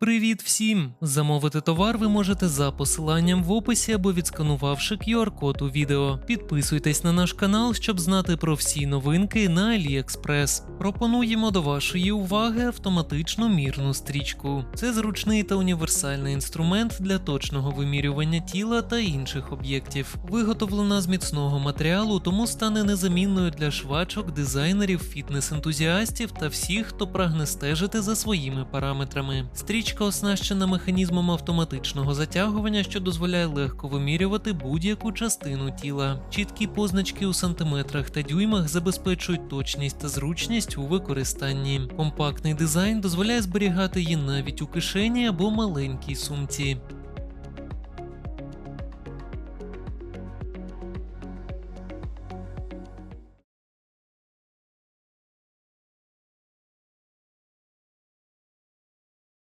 Привіт всім! Замовити товар ви можете за посиланням в описі або відсканувавши QR-код у відео. Підписуйтесь на наш канал, щоб знати про всі новинки на AliExpress. Пропонуємо до вашої уваги автоматичну мірну стрічку. Це зручний та універсальний інструмент для точного вимірювання тіла та інших об'єктів. Виготовлена з міцного матеріалу, тому стане незамінною для швачок, дизайнерів, фітнес-ентузіастів та всіх, хто прагне стежити за своїми параметрами. Стрічка оснащена механізмом автоматичного затягування, що дозволяє легко вимірювати будь-яку частину тіла. Чіткі позначки у сантиметрах та дюймах забезпечують точність та зручність у використанні. Компактний дизайн дозволяє зберігати її навіть у кишені або маленькій сумці.